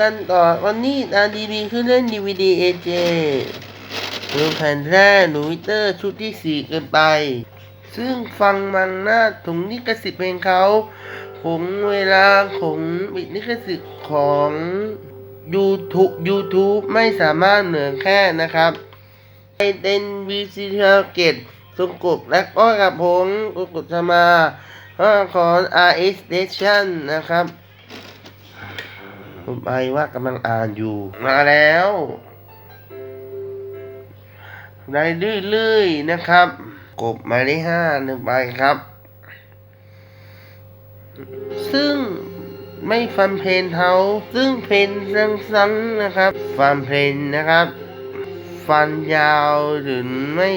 กันต่อวันนี้อาดีดีคือเล่นดีวีดีเอเจดูแผ่นแรกหนูวิเตอร์ชุดที่สี่เกินไป ซึ่งฟังมังหน้าถุงนิกสิทธิ์เพลงเขาผมเวลาของบิดนิกสิทธิ์ของ YouTube YouTube ไม่สามารถเหนือแค่นะครับไอเดนวีซีเทเกตสงกบและก็กับผมกุกุธมาของ RS Station นะครับ ผมไปว่ากำลังอ่านอยู่ มาแล้วได้เรื่อยๆนะครับ กบหมายเลขห้าหนึ่งใบครับ ซึ่งไม่ฟันเพนเทาซึ่งเพนซ้ำๆนะครับ ฟันเพนนะครับ ฟันยาวหรือไม่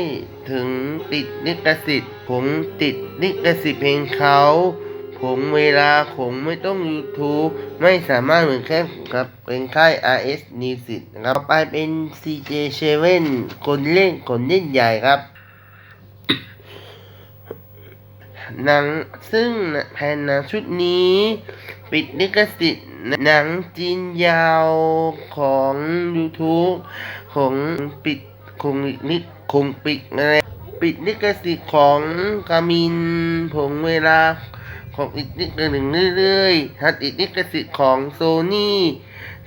ถึงติดลิขสิทธิ์ผมติดลิขสิทธิ์เพลงเขา ผมเวลาผมไม่ต้อง YouTube ไม่สามารถเหมือนแค่ครับเป็นค่าย RS Music นะครับ ไปเป็น CJ7 คนเล่นคนเล่นใหญ่ครับหนังซึ่งแผ่นหนังชุดนี้ ปิดลิขสิทธิ์หนังจีนยาวของ YouTube ของปิดคงนิคงปิดอะไรปิดลิขสิทธิ์ของกามินผงเวลา ของอีกนิดหนึ่งเรื่อยๆฮัดอีกลิขสิทธิ์ของโซนี่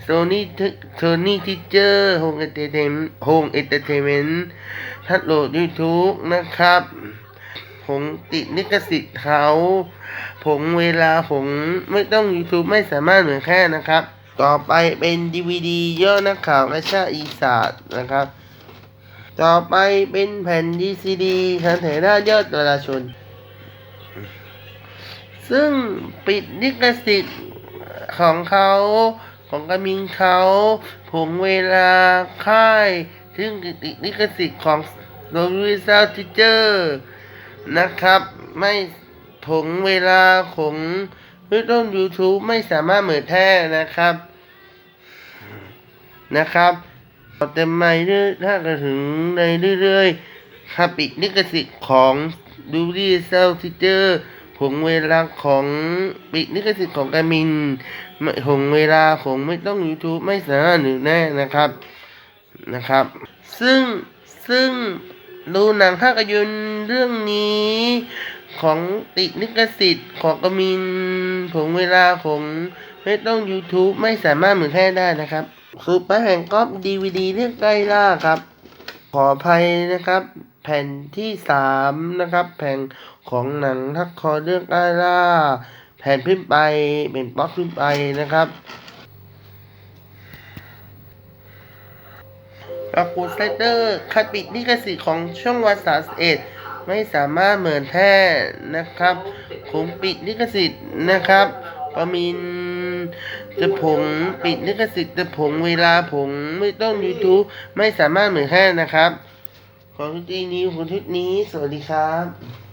โซนี่โซนี่ทิเจอร์โฮงเอเตอร์เทนโฮงเอเตอร์เทนเมนต์ฮัดโหลดยูทูบนะครับผมติดลิขสิทธิ์เขาผมเวลาผมไม่ต้อง YouTube ไม่สามารถเหมือนแค่นะครับ ต่อไปเป็น DVD ย่อนักข่าวและชาอีสานนะครับ ต่อไปเป็นแผ่น DCD คันเทราชยอดประชาชน ซึ่งปิดลิขสิทธิ์ของเขาของกามิงเขาผมเวลาค่ายซึ่งติดลิขสิทธิ์ของโรบิซาทิเจอร์นะครับ ไม่ถงเวลาของวิดีโอ YouTube ไม่สามารถเหมือนแท้นะครับนะครับต่อเต็มไม่เรื่อยถ้ากระถึงในเรื่อยๆครับอีกลิขสิทธิ์ของดูดี้เซลทิเจอร์ ผงเวลาของปิดลิขสิทธิ์ของกามินไม่ผงเวลาของไม่ต้อง YouTube ไม่สามารถหรือแน่นะครับนะครับ ซึ่งซึ่งดูหนังภาพยนตร์เรื่องนี้ของติดลิขสิทธิ์ของกามินผมเวลาผมไม่ต้อง YouTube ไม่สามารถเหมือนแท้ได้นะครับคือไปแห่งก๊อปดีวดีเรื่องใกล้ล่าครับ ขออภัยนะครับ แผ่นที่สามนะครับ แผ่นของหนังทักคอเรื่องใกล้ล่า แผ่นขึ้นไปเป็นบล็อกขึ้นไปนะครับปรากฏไซเตอร์คัดปิดลิขสิของช่องวันสาสเอ็ดไม่สามารถเหมือนแท้นะครับผมปิดลิขสิทธิ์นะครับ ประมินจะผมปิดลิขสิทธิ์จะผมเวลาผมไม่ต้อง YouTube ไม่สามารถเหมือนแท้นะครับ ของทุกทีนี้ของทุกนี้ สวัสดีครับ